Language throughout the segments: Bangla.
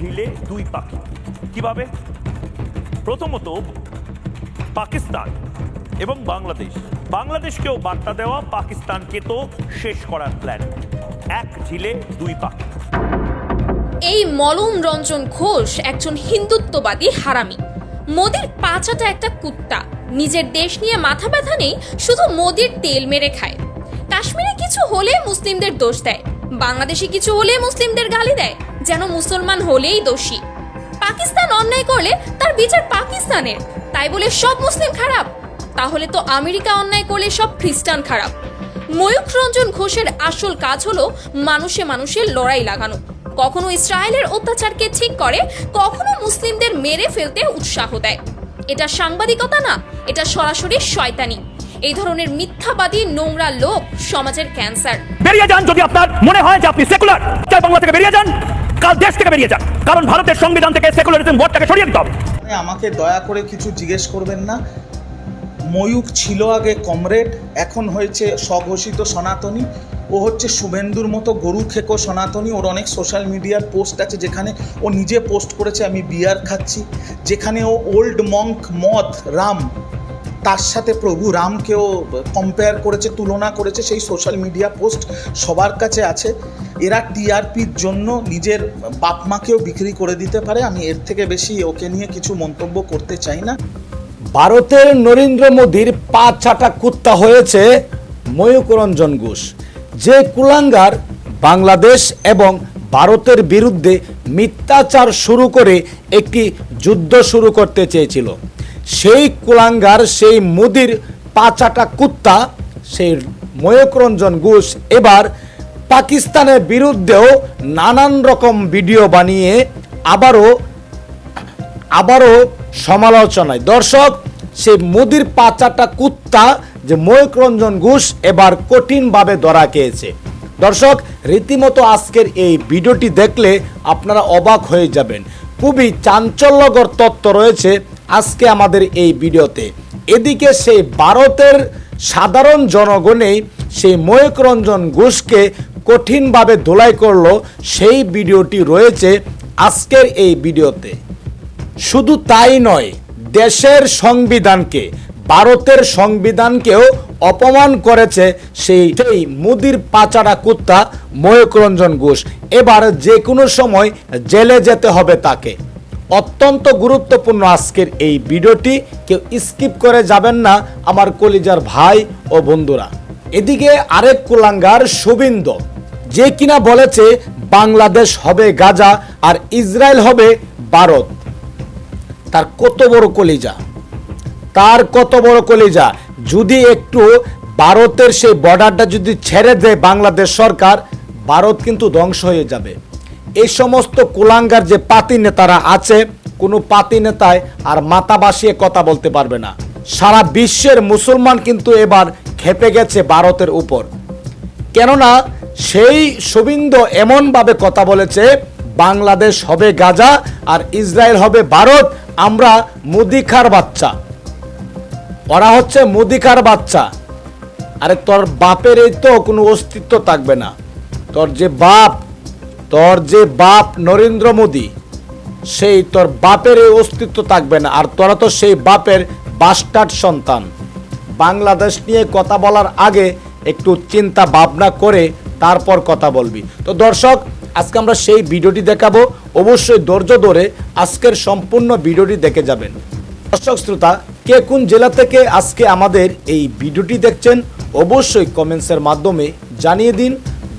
ঢিলে দুই পাখি। কীভাবে? প্রথমত পাকিস্তান এবং বাংলাদেশ। বাংলাদেশকেও বার্তা দেওয়া পাকিস্তানকে তো শেষ করার প্ল্যান এক ঢিলে দুই পাখি। এই মলম রঞ্জন ঘোষ একজন হিন্দুত্ববাদী হারামি। মোদির পাচাটা একটা কুত্তা। নিজের দেশ নিয়ে মাথা ব্যথা নেই, শুধু মোদির তেল মেরে খায়। কাশ্মীরে কিছু হলে মুসলিমদের দোষ দেয়। বাংলাদেশে কিছু হলে মুসলিমদের গালি দেয়। যেন মুসলমান হলেই দোষী। পাকিস্তান অন্যায় করলে তার বিচার পাকিস্তানের। তাই বলে সব মুসলিম খারাপ। তাহলে তো আমেরিকা অন্যায় করলে সব খ্রিস্টান খারাপ। ময়ূখ রঞ্জন ঘোষের আসল কাজ হলো মানুষে মানুষের লড়াই লাগানো। কখনো ইসরায়েলের অত্যাচারকে ঠিক করে, কখনো মুসলিমদের মেরে ফেলতে উৎসাহ দেয়। এটা সাংবাদিকতা না, এটা সরাসরি শয়তানি। এই ধরনের মিথ্যাবাদী নোংরা লোক সমাজের ক্যান্সার বেরিয়ে যান যদি আপনার মনে হয় যে আপনি সেকুলার বাংলা থেকে বেরিয়ে যান। কাল দেশ থেকে বেরিয়ে যান কারণ ভারতের সংবিধান থেকে সেকুলারিজম ওয়ার্ডটাকে সরিয়ে দিতে হবে। আমাকে দয়া করে কিছু জিজ্ঞেস করবেন না। ময়ূক ছিল আগে কমরেড, এখন হয়েছে স্বঘোষিত সনাতনী। ও হচ্ছে শুভেন্দুর মতো গরু খেকো সনাতনী। ওর অনেক সোশ্যাল মিডিয়ার পোস্ট আছে যেখানে ও নিজে পোস্ট করেছে, আমি বিয়ার খাচ্ছি। যেখানে ও ওল্ড মঙ্ক মদ রাম তার সাথে প্রভু রামকেও কম্পেয়ার করেছে, তুলনা করেছে, সেই সোশ্যাল মিডিয়া পোস্ট সবার কাছে আছে। এরা টিআরপির জন্য নিজের বাপ মাকেও বিক্রি করে দিতে পারে, আমি এর থেকে বেশি ওকে নিয়ে কিছু মন্তব্য করতে চাই না। ভারতের নরেন্দ্র মোদীর পা ছাটা কুত্তা হয়েছে ময়ূকরঞ্জন ঘোষ, যে কুলাঙ্গার বাংলাদেশ এবং ভারতের বিরুদ্ধে মিথ্যাচার শুরু করে একটি যুদ্ধ শুরু করতে চেয়েছিল। সেই কুলাঙ্গার, সেই মুদির পাচাটা কুত্তা, সেই ময়ূকরঞ্জন ঘোষ এবার পাকিস্তানের বিরুদ্ধেও নানান রকম ভিডিও বানিয়ে আবারও আবারও সমালোচনায়। দর্শক সে মোদির পাচাটা কুত্তা, যে ময়ূক রঞ্জন ঘোষ এবার কঠিনভাবে ধরা খেয়েছে। দর্শক, রীতিমতো আজকের এই ভিডিওটি দেখলে আপনারা অবাক হয়ে যাবেন। খুবই চাঞ্চল্যকর তত্ত্ব রয়েছে আজকে আমাদের এই ভিডিওতে। এদিকে সেই ভারতের সাধারণ জনগণেই সেই ময়ূক রঞ্জন ঘোষকে কঠিনভাবে ধোলাই করল, সেই ভিডিওটি রয়েছে আজকের এই ভিডিওতে। শুধু তাই নয়, দেশের সংবিধানকে, ভারতের সংবিধানকেও অপমান করেছে সেই সেই মুদির পাচারা কুত্তা ময়ূকরঞ্জন ঘোষ। এবার যে কোনো সময় জেলে যেতে হবে তাকে। অত্যন্ত গুরুত্বপূর্ণ আজকের এই ভিডিওটি। কেউ স্কিপ করে যাবেন না আমার কলিজার ভাই ও বন্ধুরা। এদিকে আরেক কুলাঙ্গার শুভিন্দ, যে কিনা বলেছে বাংলাদেশ হবে গাজা আর ইসরায়েল হবে ভারত। তার কত বড় কলিজা? তার কত বড় কলিজা? যদি একটু ভারতের সেই বর্ডারটা যদি ছেড়ে দেয় বাংলাদেশ সরকার, ভারত কিন্তু ধ্বংস হয়ে যাবে। এই সমস্ত কুলাঙ্গার যে পাতি নেতারা আছে, কোনো পাতি নেতায় আর মাথা বাসিয়ে কথা বলতে পারবে না। সারা বিশ্বের মুসলমান কিন্তু এবার খেপে গেছে ভারতের উপর। কেননা সেই শুভিন্দ এমনভাবে কথা বলেছে, বাংলাদেশ হবে গাজা আর ইসরায়েল হবে ভারত, আমরা মুদিখার বাচ্চা। ওরা হচ্ছে মুদিখার বাচ্চা। আরে তোর বাপের এই তো কোনো অস্তিত্ব থাকবে না। তোর যে বাপ তোর যে বাপ নরেন্দ্র মোদী, সেই তোর বাপের এই অস্তিত্ব থাকবে না। আর তোরা তো সেই বাপের বাস্টার্ড সন্তান। বাংলাদেশ নিয়ে কথা বলার আগে একটু চিন্তা ভাবনা করে তারপর কথা বলবি। তো দর্শক, আজকে আমরা সেই ভিডিওটি দেখাবো। অবশ্যই ধৈর্য ধরে আজকের সম্পূর্ণ ভিডিওটি দেখে যাবেন। দর্শক, শ্রোতা, কে কোন জেলা থেকে আজকে আমাদের এই ভিডিওটি দেখছেন, অবশ্যই কমেন্টসের মাধ্যমে জানিয়ে দিন।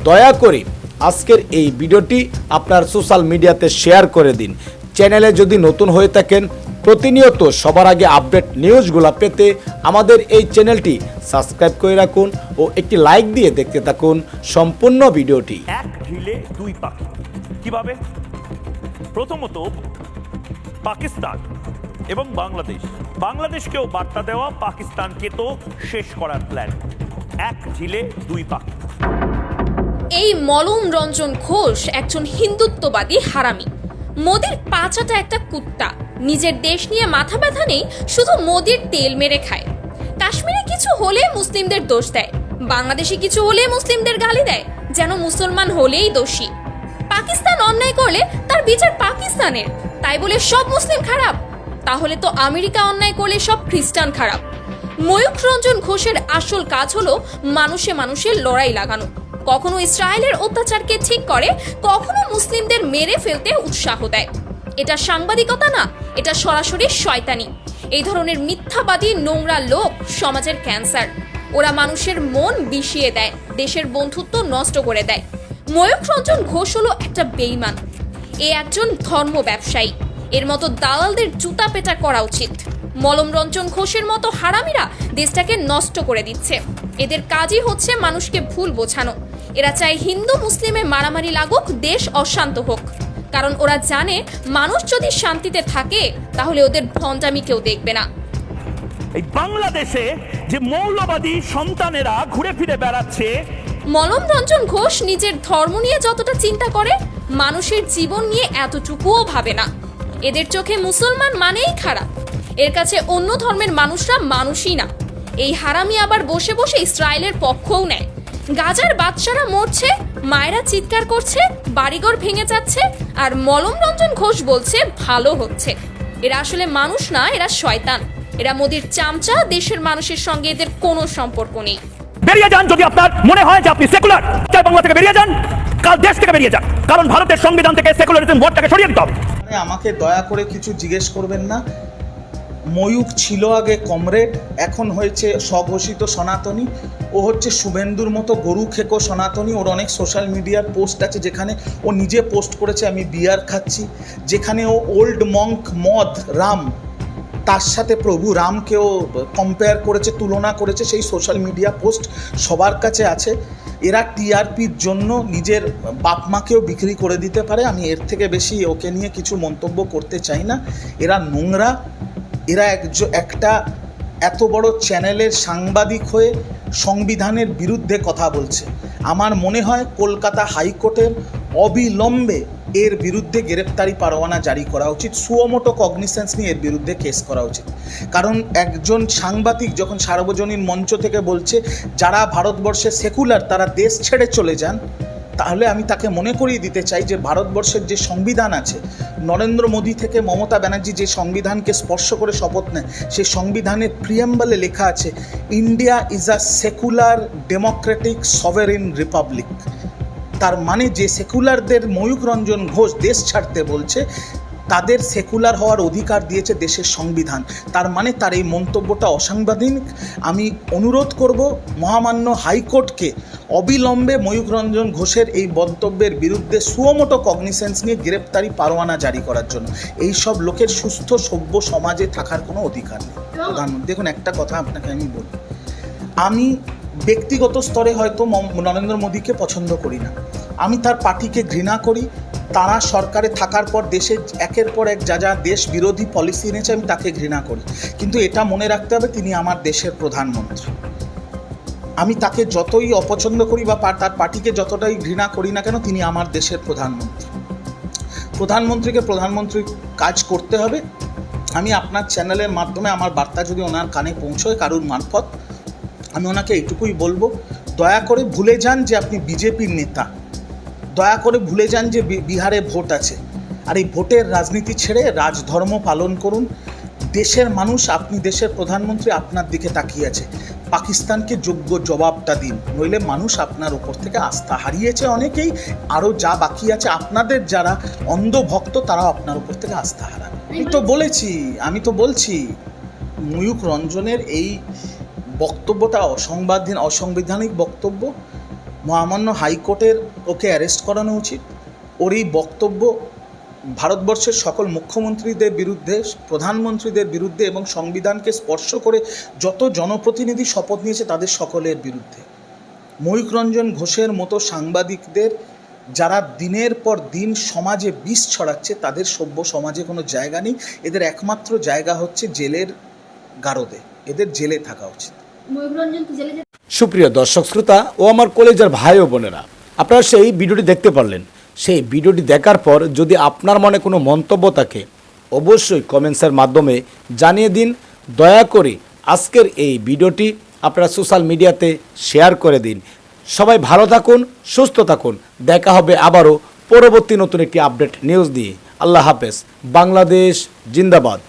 দয়া করে আজকের এই ভিডিওটি আপনার সোশ্যাল মিডিয়াতে শেয়ার করে দিন। চ্যানেলে যদি নতুন হয়ে থাকেন, প্রতিনিয়ত সবার আগে আপডেট নিউজগুলো পেতে আমাদের এই চ্যানেলটি সাবস্ক্রাইব করে রাখুন ও একটি লাইক দিয়ে দেখতে থাকুন সম্পূর্ণ ভিডিওটি। এক ঢিলে দুই পাখি। কীভাবে? প্রথমত, পাকিস্তান এবং বাংলাদেশ। বাংলাদেশকেও বার্তা দেওয়া পাকিস্তানকে তো শেষ করার প্ল্যান এক ঢিলে দুই পাখি। এই মলম রঞ্জন ঘোষ একজন হিন্দুত্ববাদী হারামি। মোদির পাচাটা একটা কুত্তা। নিজের দেশ নিয়ে মাথা ব্যথা নেই, শুধু মোদির তেল মেরে খায়। কাশ্মীরে কিছু হলে মুসলিমদের দোষ দেয়। বাংলাদেশে কিছু হলে মুসলিমদের গালি দেয়, যেন মুসলমান হলেই দোষী। পাকিস্তান অন্যায় করলে তার বিচার পাকিস্তানের। তাই বলে সব মুসলিম খারাপ। তাহলে তো আমেরিকা অন্যায় করলে সব খ্রিস্টান খারাপ। ময়ূক রঞ্জন ঘোষের আসল কাজ হলো মানুষে মানুষের লড়াই লাগানো। কখনো ইসরায়েলের অত্যাচারকে ঠিক করে, কখনো মুসলিমদের মেরে ফেলতে উৎসাহ দেয়। এটা সাংবাদিকতা না, এটা সরাসরি শয়তানি। এই ধরনের মিথ্যাবাদী নোংরা লোক সমাজের ক্যান্সার। ওরা মানুষের মন বিষিয়ে দেয়, দেশের বন্ধুত্ব নষ্ট করে দেয়। ময়ূক রঞ্জন ঘোষ হলো একটা বেইমান। এ একজন ধর্ম ব্যবসায়ী। এর মতো দালালদের জুতা পেটা করা উচিত। মলম রঞ্জন ঘোষের মতো হারামিরা দেশটাকে নষ্ট করে দিচ্ছে। এদের কাজই হচ্ছে মানুষকে ভুল বোঝানো। এরা চায় হিন্দু মুসলিমে মারামারি লাগুক দেশ অশান্ত হোক। কারণ ওরা জানে মানুষ যদি শান্তিতে থাকে তাহলে ওদের ভণ্ডামি কেউ দেখবে না। এই বাংলাদেশে যে মৌলবাদী সন্তানেরা ঘুরে ফিরে বেড়াচ্ছে মলম রঞ্জন ঘোষ নিজের ধর্ম নিয়ে যতটা চিন্তা করে মানুষের জীবন নিয়ে এতটুকুও ভাবে না। এদের চোখে মুসলমান মানেই খারাপ। এর কাছে অন্য ধর্মের মানুষরা মানুষই না। এই হারামি আবার বসে বসে ইসরায়েলের পক্ষও নেয়। গাজার বাচ্চারা মরছে মায়েরা চিৎকার করছে বাড়িঘর ভেঙে যাচ্ছে আর মলম রঞ্জন ঘোষ বলছে ভালো হচ্ছে। এরা আসলে মানুষ না এরা শয়তান। এরা মোদির চামচা দেশের মানুষের সঙ্গে এদের কোনো সম্পর্ক নেই। বেরিয়ে যান যদি আপনার মনে হয় যে আপনি সেকুলার চাই বাংলা থেকে বেরিয়ে যান কাল দেশ থেকে বেরিয়ে যান কারণ ভারতের সংবিধান থেকে সেকুলারিজম ওয়ার্ডটাকে সরিয়ে দিতে হবে। মানে আমাকে দয়া করে কিছু জিজ্ঞেস করবেন না। ময়ূক ছিল আগে কমরেড এখন হয়েছে স্বঘোষিত সনাতনী। ও হচ্ছে শুভেন্দুর মতো গরু খেকো সনাতনী। ওর অনেক সোশ্যাল মিডিয়ার পোস্ট আছে যেখানে ও নিজে পোস্ট করেছে, আমি বিয়ার খাচ্ছি। যেখানে ও ওল্ড মঙ্ক মদ, রাম, তার সাথে প্রভু রামকেও কম্পেয়ার করেছে, তুলনা করেছে, সেই সোশ্যাল মিডিয়া পোস্ট সবার কাছে আছে। এরা টিআরপির জন্য নিজের বাপ মাকেও বিক্রি করে দিতে পারে। আমি এর থেকে বেশি ওকে নিয়ে কিছু মন্তব্য করতে চাই না। এরা নোংরা, এরা একটা এত বড় চ্যানেলের সাংবাদিক হয়ে সংবিধানের বিরুদ্ধে কথা বলছে। আমার মনে হয় কলকাতা হাইকোর্টের অবিলম্বে এর বিরুদ্ধে গ্রেপ্তারি পরোয়ানা জারি করা উচিত। সুয়মোটো কগনিসেন্স নিয়ে এর বিরুদ্ধে কেস করা উচিত। কারণ একজন সাংবাদিক যখন সার্বজনীন মঞ্চ থেকে বলছে, যারা ভারতবর্ষে সেকুলার, তারা দেশ ছেড়ে চলে যান, তাহলে আমি তাকে মনে করিয়ে দিতে চাই যে ভারতবর্ষের যে সংবিধান আছে নরেন্দ্র মোদী থেকে মমতা ব্যানার্জি যে সংবিধানকে স্পর্শ করে শপথ নেয় সেই সংবিধানের প্রিয়াম্বলে লেখা আছে, India is a secular democratic sovereign republic. তার মানে যে সেকুলারদের ময়ূকরঞ্জন ঘোষ দেশ ছাড়তে বলছে তাদের সেকুলার হওয়ার অধিকার দিয়েছে দেশের সংবিধান। তার মানে তার এই মন্তব্যটা অসাংবিধানিক আমি অনুরোধ করব মহামান্য হাইকোর্টকে অবিলম্বে ময়ূক রঞ্জন ঘোষের এই মন্তব্যের বিরুদ্ধে সুয়মোটো কগনিসেন্স নিয়ে গ্রেপ্তারি পারোয়ানা জারি করার জন্য। এই সব লোকের সুস্থ, সভ্য সমাজে থাকার কোনো অধিকার নেই। প্রধানমন্ত্রী দেখুন একটা কথা আপনাকে আমি বলি। আমি ব্যক্তিগত স্তরে হয়তো নরেন্দ্র মোদীকে পছন্দ করি না। আমি তার পার্টিকে ঘৃণা করি। তারা সরকারে থাকার পর দেশে একের পর এক যা যা দেশ বিরোধী পলিসি এনেছে আমি তাকে ঘৃণা করি। কিন্তু এটা মনে রাখতে হবে তিনি আমার দেশের প্রধানমন্ত্রী। আমি তাকে যতই অপছন্দ করি বা তার পার্টিকে যতটাই ঘৃণা করি না কেন, তিনি আমার দেশের প্রধানমন্ত্রী। প্রধানমন্ত্রীকে প্রধানমন্ত্রীর কাজ করতে হবে। আমি আপনার চ্যানেলের মাধ্যমে আমার বার্তা যদি ওনার কানে পৌঁছয় কারুর মারফত, আমি ওনাকে এইটুকুই বলব। দয়া করে ভুলে যান যে আপনি বিজেপির নেতা। দয়া করে ভুলে যান যে বিহারে ভোট আছে। আর এই ভোটের রাজনীতি ছেড়ে রাজধর্ম পালন করুন। দেশের মানুষ, আপনি দেশের প্রধানমন্ত্রী, আপনার দিকে তাকিয়ে আছে। পাকিস্তানকে যোগ্য জবাবটা দিন। নইলে মানুষ আপনার উপর থেকে আস্থা হারিয়েছে অনেকেই। আরও যা বাকি আছে, আপনাদের যারা অন্ধভক্ত, তারাও আপনার উপর থেকে আস্থা হারাবে। আমি তো বলেছি, আমি তো বলছি ময়ূক রঞ্জনের এই বক্তব্যটা অসংবাদহীন অসাংবিধানিক বক্তব্য মহামান্য হাইকোর্টের ওকে অ্যারেস্ট করানো উচিত। ওর এই বক্তব্য ভারতবর্ষের সকল মুখ্যমন্ত্রীদের বিরুদ্ধে, প্রধানমন্ত্রীদের বিরুদ্ধে এবং সংবিধানকে স্পর্শ করে যত জনপ্রতিনিধি শপথ নিয়েছে তাদের সকলের বিরুদ্ধে। ময়ূক রঞ্জন ঘোষের মতো সাংবাদিকদের যারা দিনের পর দিন সমাজে বিষ ছড়াচ্ছে, তাদের সভ্য সমাজে কোনো জায়গা নেই। এদের একমাত্র জায়গা হচ্ছে জেলের গারদে। এদের জেলে থাকা উচিত। সুপ্রিয় দর্শক শ্রোতা ও আমার কলেজের ভাই ও বোনেরা, আপনারা সেই ভিডিওটি দেখতে পারলেন। সেই ভিডিওটি দেখার পর যদি আপনার মনে কোনো মন্তব্য থাকে, অবশ্যই কমেন্টসের মাধ্যমে জানিয়ে দিন। দয়া করে আজকের এই ভিডিওটি আপনারা সোশ্যাল মিডিয়াতে শেয়ার করে দিন। সবাই ভালো থাকুন, সুস্থ থাকুন। দেখা হবে আবারও পরবর্তী নতুন একটি আপডেট নিউজ দিয়ে। আল্লাহ হাফেজ। বাংলাদেশ জিন্দাবাদ।